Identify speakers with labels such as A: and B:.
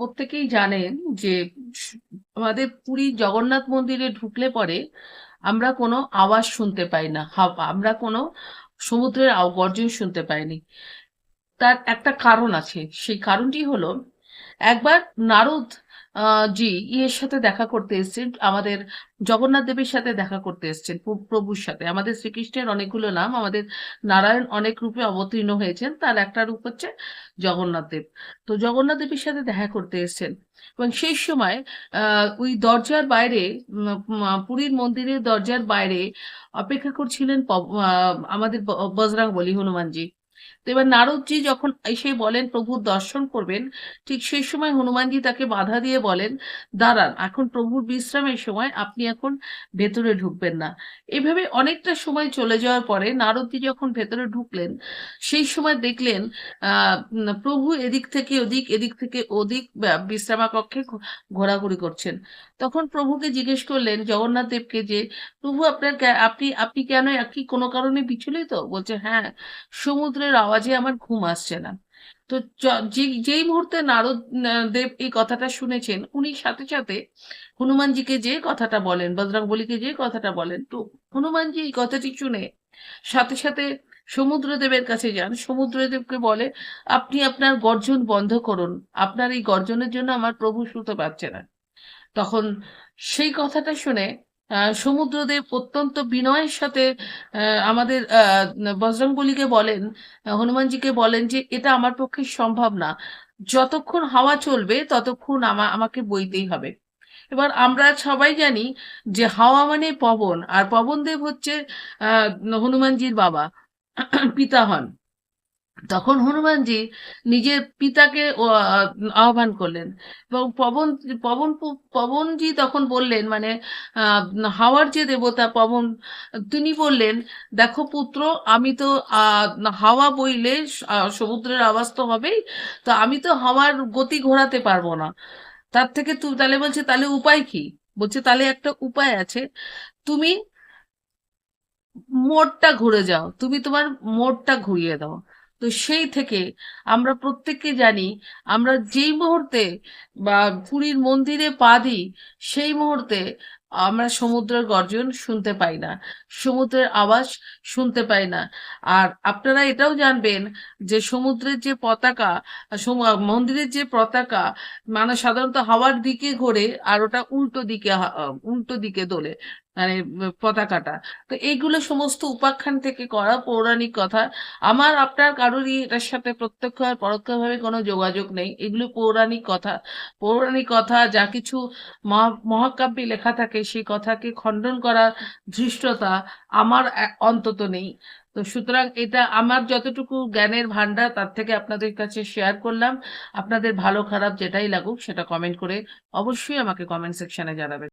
A: প্রত্যেকেই জানেন যে আমাদের পুরী জগন্নাথ মন্দিরে ঢুকলে পরে আমরা কোনো আওয়াজ শুনতে পাই না আমরা কোনো সমুদ্রের গর্জন শুনতে পাইনি। তার একটা কারণ আছে, সেই কারণটি হলো একবার নারদ জি, ইয়ের সাথে দেখা করতে এসেছেন, আমাদের জগন্নাথ দেবের সাথে দেখা করতে এসেছেন, প্র- প্রভুর সাথে। আমাদের শ্রীকৃষ্ণের অনেকগুলো নাম, আমাদের নারায়ণ অনেক রূপে অবতীর্ণ হয়েছেন, তার একটা রূপ হচ্ছে জগন্নাথ দেব। তো জগন্নাথ দেবের সাথে দেখা করতে এসেছেন এবং সেই সময় ওই দরজার বাইরে পুরীর মন্দিরের দরজার বাইরে অপেক্ষা করছিলেন আমাদের বজরং বলি হনুমানজি। তো এবার নারদজি যখন এসে বলেন, প্রভুর দর্শন করবেন, ঠিক সেই সময় হনুমানজি তাকে বাধা দিয়ে বলেন, দাঁড়ান, এখন প্রভুর বিশ্রামের সময়, আপনি এখন ভেতরে ঢুকবেন না। এভাবে অনেকটা সময় চলে যাওয়ার পরে নারদজি যখন ভেতরে ঢুকলেন, সেই সময় দেখলেন প্রভু এদিক থেকে ওদিক, এদিক থেকে ওদিক বিশ্রামাকক্ষে ঘোরাঘুরি করছেন। তখন প্রভুকে জিজ্ঞেস করলেন, জগন্নাথ দেবকে যে, প্রভু আপনার আপনি আপনি কেন কি কোনো কারণে বিচলিত? বলছে হ্যাঁ সমুদ্রের আওয়াজে আমার ঘুম আসছে না। তো যেই মুহূর্তে নারদ দেব এই কথাটা শুনেছেন, উনি সাথে সাথে হনুমানজিকে যে কথাটা বলেন বজরং বলিকে যে কথাটা বলেন, তো হনুমানজি এই কথাটি শুনে সাথে সাথে সমুদ্রদেবের কাছে যান। সমুদ্রদেবকে বলে, আপনি আপনার গর্জন বন্ধ করুন। আপনার এই গর্জনের জন্য আমার প্রভু শুতে পাচ্ছে না। তখন সেই কথাটা শুনে সমুদ্রদেব অত্যন্ত বিনয়ের সাথে আমাদের বজরংবলীকে বলেন, হনুমানজিকে বলেন যে, এটা আমার পক্ষে সম্ভব না। যতক্ষণ হাওয়া চলবে, ততক্ষণ আমা, আমাকে বইতেই হবে। এবার আমরা সবাই জানি যে, হাওয়া মানে পবন, আর পবনদেব হচ্ছে, আহ, হনুমানজির বাবা পিতা হন তখন হনুমানজি নিজের পিতাকে আহ, আহ্বান করলেন। এবং পবন পবন পবনজি তখন বললেন মানে হাওয়ার যে দেবতা পবন তিনি বললেন দেখো পুত্র আমি তো হাওয়া বইলে সমুদ্রের আওয়াজ তো হবেই তো আমি তো হাওয়ার গতি ঘোরাতে পারব না। তার থেকে তুমি তাহলে বলছে তাহলে উপায় কি? বলছে তাহলে একটা উপায় আছে। তুমি মোড়টা ঘুরে যাও তুমি তোমার মোড়টা ঘুরিয়ে দাও। তো সেই থেকে আমরা প্রত্যেককে জানি আমরা যেই মুহূর্তে বা পুরীর মন্দিরে পা দিই, সেই মুহূর্তে আমরা সমুদ্রের গর্জন শুনতে পাই না, সমুদ্রের আওয়াজ শুনতে পাই না। আর আপনারা এটাও জানবেন যে সমুদ্রের যে পতাকা মন্দিরের যে পতাকা মানে সাধারণত হাওয়ার দিকে ঘোরে আর ওটা উল্টো দিকে উল্টো দিকে দোলে। মানে পতাকাটা। তো এইগুলো সমস্ত উপাখ্যান থেকে করা পৌরাণিক কথা। আমার, আপনার কারোরই এটার সাথে প্রত্যক্ষ আর পরোক্ষভাবে কোনো যোগাযোগ নেই। এগুলো পৌরাণিক কথা। পৌরাণিক কথা, যা কিছু মহা- মহাকাব্যে লেখা থাকে, সেই কথাকে খণ্ডন করার ধৃষ্টতা আমার অন্তত নেই। তো সুতরাং এটা আমার যতটুকু জ্ঞানের ভান্ডার তার থেকে আপনাদের কাছে শেয়ার করলাম। আপনাদের ভালো খারাপ যেটাই লাগুক, সেটা কমেন্ট করে অবশ্যই আমাকে কমেন্ট সেকশনে জানাবেন।